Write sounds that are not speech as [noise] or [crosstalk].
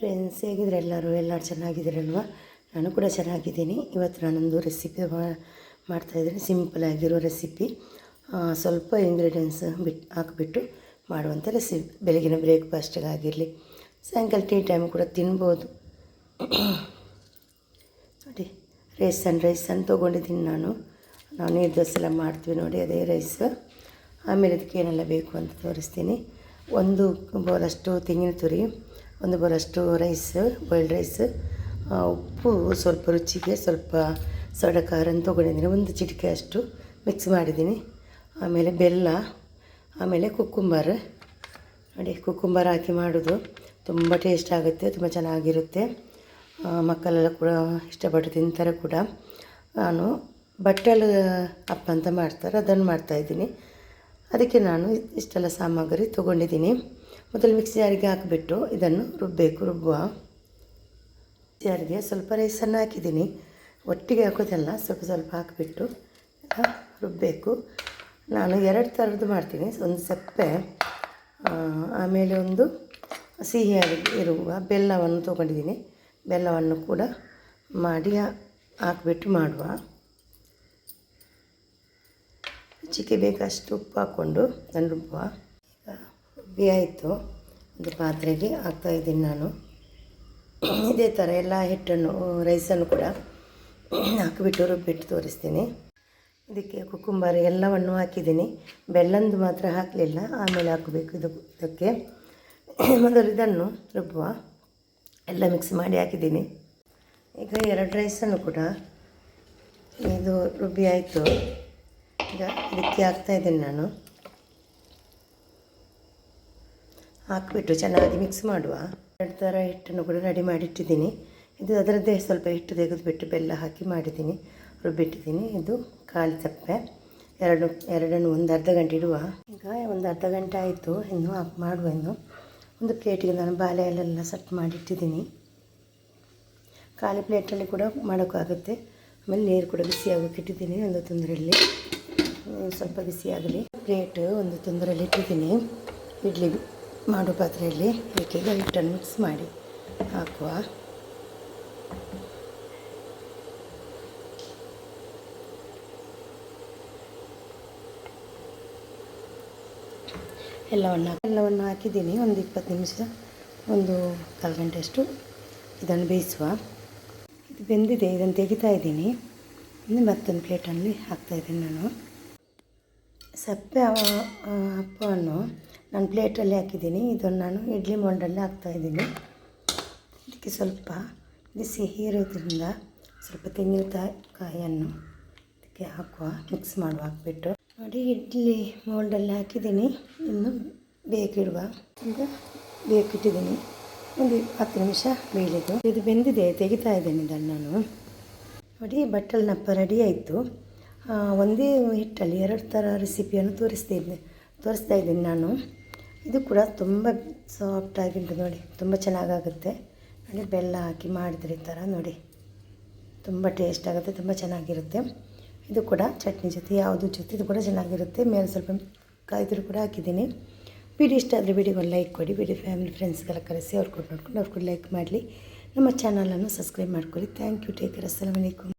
Friends ಹೇಗಿದ್ರೆ ಎಲ್ಲರೂ? ಎಲ್ಲರೂ ಚೆನ್ನಾಗಿದ್ದೀರಲ್ವ? ನಾನು ಕೂಡ ಚೆನ್ನಾಗಿದ್ದೀನಿ. ಇವತ್ತು ನಾನೊಂದು ರೆಸಿಪಿ ಮಾಡ್ತಾಯಿದ್ದೀನಿ ಸಿಂಪಲ್ ಆಗಿರೋ ರೆಸಿಪಿ ಸ್ವಲ್ಪ ಇಂಗ್ರೀಡಿಯೆಂಟ್ಸ್ ಬಿಟ್ಟು ಹಾಕಿಬಿಟ್ಟು ಮಾಡುವಂಥ ರೆಸಿಪಿ ಬೆಳಗಿನ ಬ್ರೇಕ್ಫಾಸ್ಟಿಗಾಗಿರಲಿ ಸಾಯಂಕಾಲ ಟೀ ಟೈಮ್ ಕೂಡ ತಿನ್ಬೋದು. [clears throat] ನೋಡಿ ರೈಸ್ ರೈಸನ್ನು ರೈಸ್ ಅನ್ನು ತೊಗೊಂಡಿದ್ದೀನಿ ನಾನು. ನಾವು ನೀರು ದೋಸೆ ಎಲ್ಲ ಮಾಡ್ತೀವಿ ನೋಡಿ, ಅದೇ ರೈಸ್ ಆಮೇಲೆ ಅದಕ್ಕೆ ಏನೆಲ್ಲ ಬೇಕು ಅಂತ ತೋರಿಸ್ತೀನಿ. ಒಂದು ಬೌಲಷ್ಟು ತೆಂಗಿನ ತುರಿ ಒಂದು ಬರಷ್ಟು ರೈಸ್ ಬಾಯ್ಲ್ಡ್ ರೈಸ್ ಉಪ್ಪು ಸ್ವಲ್ಪ ರುಚಿಗೆ ಸ್ವಲ್ಪ ಸೋಡಾ ಖಾರನ ತೊಗೊಂಡಿದ್ದೀನಿ. ಒಂದು ಚಿಟಿಕೆ ಅಷ್ಟು ಮಿಕ್ಸ್ ಮಾಡಿದ್ದೀನಿ. ಆಮೇಲೆ ಬೆಲ್ಲ, ಆಮೇಲೆ ಕುಕ್ಕುಂಬರ್ ನೋಡಿ ಕುಕ್ಕುಂಬರ್ ಹಾಕಿ ಮಾಡೋದು ತುಂಬ ಟೇಸ್ಟ್ ಆಗುತ್ತೆ, ತುಂಬ ಚೆನ್ನಾಗಿರುತ್ತೆ. ಮಕ್ಕಳೆಲ್ಲ ಕೂಡ ಇಷ್ಟಪಟ್ಟು ತಿಂತಾರೆ ಕೂಡ. ನಾನು ಬಟ್ಟಲು ಅಪ್ಪ ಅಂತ ಮಾಡ್ತಾರೆ, ಅದನ್ನು ಮಾಡ್ತಾಯಿದ್ದೀನಿ ಅದಕ್ಕೆ ನಾನು ಇಷ್ಟೆಲ್ಲ ಸಾಮಗ್ರಿ ತೊಗೊಂಡಿದ್ದೀನಿ. ಮೊದಲು ಮಿಕ್ಸಿ ಜಾರಿಗೆ ಹಾಕಿಬಿಟ್ಟು ಇದನ್ನು ರುಬ್ಬಬೇಕು ರುಬ್ಬುವ ಜಾರಿಗೆ ಸ್ವಲ್ಪ ರೈಸನ್ನು ಹಾಕಿದ್ದೀನಿ. ಒಟ್ಟಿಗೆ ಹಾಕೋದಲ್ಲ, ಸ್ವಲ್ಪ ಸ್ವಲ್ಪ ಹಾಕಿಬಿಟ್ಟು ರುಬ್ಬಬೇಕು ನಾನು ಎರಡು ಥರದ್ದು ಮಾಡ್ತೀನಿ. ಒಂದು ಸಪ್ಪೆ ಆಮೇಲೆ ಒಂದು ಸಿಹಿಯಾಗಿ ಇರುವ ಬೆಲ್ಲವನ್ನು ತೊಗೊಂಡಿದ್ದೀನಿ. ಬೆಲ್ಲವನ್ನು ಕೂಡ ಮಾಡಿ ಹಾಕಿಬಿಟ್ಟು ಮಾಡುವ. ರುಚಿಗೆ ಬೇಕಷ್ಟು ಉಪ್ಪು ಹಾಕ್ಕೊಂಡು ನಾನು ರುಬ್ಬುವ. ಈಗ ಆಯಿತು. ಒಂದು ಪಾತ್ರೆಗೆ ಹಾಕ್ತಾಯಿದ್ದೀನಿ ನಾನು. ಇದೇ ಥರ ಎಲ್ಲ ಹಿಟ್ಟನ್ನು, ರೈಸನ್ನು ಕೂಡ ಹಾಕಿಬಿಟ್ಟು ರುಬ್ಬಿಟ್ಟು ತೋರಿಸ್ತೀನಿ. ಇದಕ್ಕೆ ಕುಕ್ಕುಂಬರ್ ಎಲ್ಲವನ್ನು ಹಾಕಿದ್ದೀನಿ. ಬೆಲ್ಲಂದು ಮಾತ್ರ ಹಾಕಲಿಲ್ಲ, ಆಮೇಲೆ ಹಾಕಬೇಕು ಇದು, ಇದಕ್ಕೆ. ಮೊದಲು ಇದನ್ನು ರುಬ್ಬುವ. ಎಲ್ಲ ಮಿಕ್ಸ್ ಮಾಡಿ ಹಾಕಿದ್ದೀನಿ. ಈಗ ಎರಡು ರೈಸನ್ನು ಕೂಡ ಇದು ರುಬ್ಬಿ ಆಯಿತು. ಈಗ ಇದಕ್ಕೆ ಹಾಕ್ತಾಯಿದ್ದೀನಿ ನಾನು. ಹಾಕಿಬಿಟ್ಟು ಚೆನ್ನಾಗಿ ಮಿಕ್ಸ್ ಮಾಡುವ. ಎರಡು ಥರ ಹಿಟ್ಟನ್ನು ಕೂಡ ರೆಡಿ ಮಾಡಿಟ್ಟಿದ್ದೀನಿ. ಇದು ಅದರದ್ದೇ ಸ್ವಲ್ಪ ಹಿಟ್ಟು ತೆಗೆದುಬಿಟ್ಟು ಬೆಲ್ಲ ಹಾಕಿ ಮಾಡಿದ್ದೀನಿ. ರುಬ್ಬಿಟ್ಟಿದ್ದೀನಿ. ಇದು ಖಾಲಿ ಸಪ್ಪೆ ಎರಡು, ಎರಡನ್ನು ಒಂದು ಅರ್ಧ ಗಂಟೆ ಇಡುವ. ಈಗ ಒಂದು ಅರ್ಧ ಗಂಟೆ ಆಯಿತು. ಇನ್ನು ಹಾಕಿ ಮಾಡುವ ಇನ್ನು. ಒಂದು ಪ್ಲೇಟಿಗೆ ನಾನು ಬಾಳೆ ಸಟ್ ಮಾಡಿಟ್ಟಿದ್ದೀನಿ. ಖಾಲಿ ಪ್ಲೇಟಲ್ಲಿ ಕೂಡ ಮಾಡೋಕ್ಕಾಗುತ್ತೆ. ಆಮೇಲೆ ನೀರು ಕೂಡ ಬಿಸಿಯಾಗೋಕೆ ಇಟ್ಟಿದ್ದೀನಿ. ಒಂದು ತೊಂದರೆಯಲ್ಲಿ. ಸ್ವಲ್ಪ ಬಿಸಿಯಾಗಲಿ ಪ್ಲೇಟ್ ಒಂದು ತೊಂದರೆಯಲ್ಲಿ ಇಟ್ಟಿದ್ದೀನಿ. ಇಡ್ಲಿ ಮಾಡೋ ಪಾತ್ರೆಯಲ್ಲಿ. ಬೇಕಿದ್ದ ಹಿಟ್ಟನ್ನು ಮಿಕ್ಸ್ ಮಾಡಿ ಹಾಕುವ. ಎಲ್ಲವನ್ನು ಎಲ್ಲವನ್ನು ಹಾಕಿದ್ದೀನಿ. ಒಂದು ಇಪ್ಪತ್ತು ನಿಮಿಷ, ಒಂದು ಕಾಲು ಗಂಟೆಯಷ್ಟು ಇದನ್ನು ಬೇಯಿಸುವ. ಇದು ಬೆಂದಿದೆ, ಇದನ್ನು ತೆಗಿತಾ ಇದ್ದೀನಿ. ಇನ್ನು ಮತ್ತೊಂದು ಪ್ಲೇಟಲ್ಲಿ ಹಾಕ್ತಾಯಿದ್ದೀನಿ ನಾನು. ಸಪ್ಪೆ ಅಪ್ಪವನ್ನು ನಾನು ಪ್ಲೇಟಲ್ಲಿ ಹಾಕಿದ್ದೀನಿ. ಇದನ್ನು ನಾನು ಇಡ್ಲಿ ಮೋಲ್ಡಲ್ಲಿ ಹಾಕ್ತಾಯಿದ್ದೀನಿ ಇದಕ್ಕೆ ಸ್ವಲ್ಪ ಬಿಸಿ ಹೀರೋದ್ರಿಂದ ಸ್ವಲ್ಪ ತೆಂಗಿನಕಾಯಿ ಕಾಯಿಯನ್ನು ಇದಕ್ಕೆ ಹಾಕುವ ಮಿಕ್ಸ್ ಮಾಡುವ, ಹಾಕ್ಬಿಟ್ಟು. ನೋಡಿ, ಇಡ್ಲಿ ಮೋಲ್ಡಲ್ಲಿ ಹಾಕಿದ್ದೀನಿ. ಇನ್ನು ಬೇಕಿಡುವ ಈಗ ಬೇಕಿಟ್ಟಿದ್ದೀನಿ. ಒಂದು ಹತ್ತು ನಿಮಿಷ ಬೇಯಲಿದ್ದು ಇದು ಬೆಂದಿದೆ, ತೆಗಿತಾ ಇದ್ದೇನೆ ಇದನ್ನು ನಾನು. ನೋಡಿ ಬಟ್ಟಲ್ ನಪ್ಪ ರೆಡಿ ಆಯಿತು. ಒಂದೇ ಹಿಟ್ಟಲ್ಲಿ ಎರಡು ಥರ ರೆಸಿಪಿಯನ್ನು ತೋರಿಸ್ತಿದ್ದೆ ತೋರಿಸ್ತಾ ಇದ್ದೀನಿ ನಾನು. ಇದು ಕೂಡ ತುಂಬ ಸಾಫ್ಟಾಗಿಂಟು ನೋಡಿ, ತುಂಬ ಚೆನ್ನಾಗಾಗುತ್ತೆ. ನೋಡಿ ಬೆಲ್ಲ ಹಾಕಿ ಮಾಡಿದ್ರೆ ಈ ಥರ ನೋಡಿ. ತುಂಬ ಟೇಸ್ಟ್ ಆಗುತ್ತೆ, ತುಂಬ ಚೆನ್ನಾಗಿರುತ್ತೆ. ಇದು ಕೂಡ ಚಟ್ನಿ ಜೊತೆ, ಯಾವುದು ಜೊತೆ, ಇದು ಕೂಡ ಚೆನ್ನಾಗಿರುತ್ತೆ. ಮೇಲೆ ಸ್ವಲ್ಪ ಕಾಯ್ದಿರು ಕೂಡ ಹಾಕಿದ್ದೀನಿ. ವಿಡಿಯೋ ಇಷ್ಟ ಆದರೆ ವಿಡಿಯೋಗೆ ಲೈಕ್ ಕೊಡಿ, ವಿಡಿಯೋ ಫ್ಯಾಮಿಲಿ ಫ್ರೆಂಡ್ಸ್ಗೆಲ್ಲ ಕರೆಸಿ ಅವ್ರು ಕೂಡ ನೋಡ್ಕೊಂಡು ಅವ್ರು ಕೂಡ ಲೈಕ್ ಮಾಡಲಿ. ನಮ್ಮ ಚಾನಲನ್ನು ಸಬ್ಸ್ಕ್ರೈಬ್ ಮಾಡ್ಕೊಳ್ಳಿ. Thank you take care ಅಸ್ಸಲಾಮ್